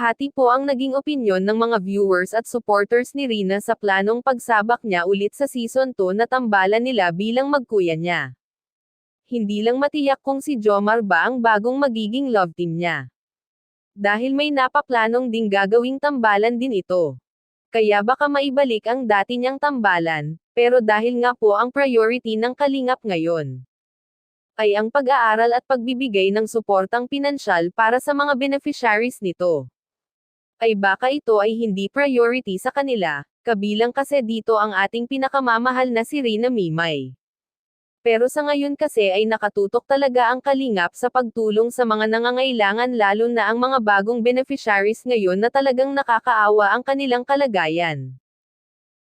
Hati po ang naging opinyon ng mga viewers at supporters ni Rina sa planong pagsabak niya ulit sa season 2 na tambalan nila bilang magkuya niya. Hindi lang matiyak kung si Jomar ba ang bagong magiging love team niya. Dahil may napaplanong ding gagawing tambalan din ito. Kaya baka maibalik ang dati niyang tambalan, pero dahil nga po ang priority ng kalingap ngayon ay ang pag-aaral at pagbibigay ng suportang pinansyal para sa mga beneficiaries nito. Ay baka ito ay hindi priority sa kanila, kabilang kasi dito ang ating pinakamamahal na si Rina Mimay. Pero sa ngayon kasi ay nakatutok talaga ang kalingap sa pagtulong sa mga nangangailangan lalo na ang mga bagong beneficiaries ngayon na talagang nakakaawa ang kanilang kalagayan.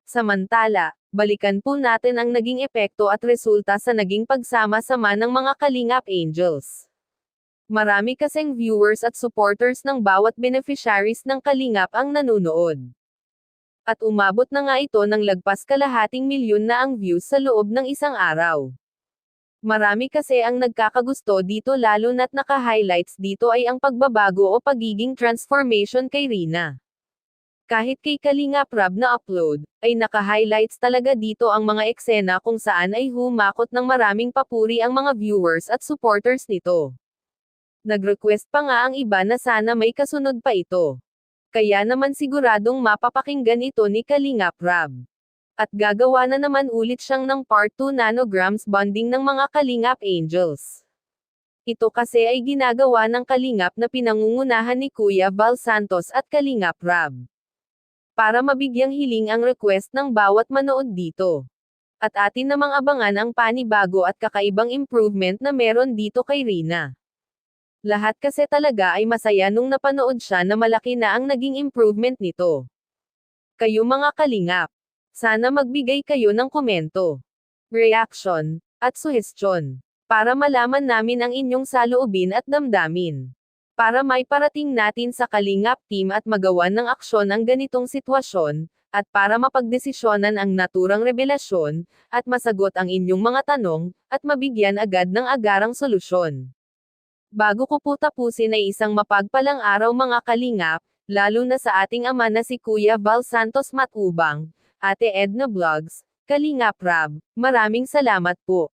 Samantala, balikan po natin ang naging epekto at resulta sa naging pagsama-sama ng mga Kalingap Angels. Marami kasing viewers at supporters ng bawat beneficiaries ng Kalingap ang nanunood. At umabot na nga ito ng lagpas kalahating milyon na ang views sa loob ng isang araw. Marami kasi ang nagkakagusto dito lalo na't naka-highlights dito ay ang pagbabago o pagiging transformation kay Rina. Kahit kay Kalinga Prab na upload, ay naka-highlights talaga dito ang mga eksena kung saan ay humakot ng maraming papuri ang mga viewers at supporters nito. Nag-request pa nga ang iba na sana may kasunod pa ito. Kaya naman siguradong mapapakinggan ito ni Kalinga Prab. At gagawa na naman ulit siyang ng part 2 nanograms bonding ng mga Kalingap Angels. Ito kasi ay ginagawa ng Kalingap na pinangungunahan ni Kuya Val Santos at Kalingap Rab para mabigyang hiling ang request ng bawat manood dito. At atin namang abangan ang panibago at kakaibang improvement na meron dito kay Rina. Lahat kasi talaga ay masaya nung napanood siya na malaki na ang naging improvement nito. Kayo mga kalingap, sana magbigay kayo ng komento, reaction, at suhestyon, para malaman namin ang inyong saloobin at damdamin para may parating natin sa Kalingap team at magawan ng aksyon ang ganitong sitwasyon, at para mapagdesisyonan ang naturang revelasyon, at masagot ang inyong mga tanong, at mabigyan agad ng agarang solusyon. Bago ko po tapusin ay isang mapagpalang araw mga Kalingap, lalo na sa ating ama na si Kuya Val Santos Matubang, Ate Edna Vlogs, Kalingap Rab, maraming salamat po.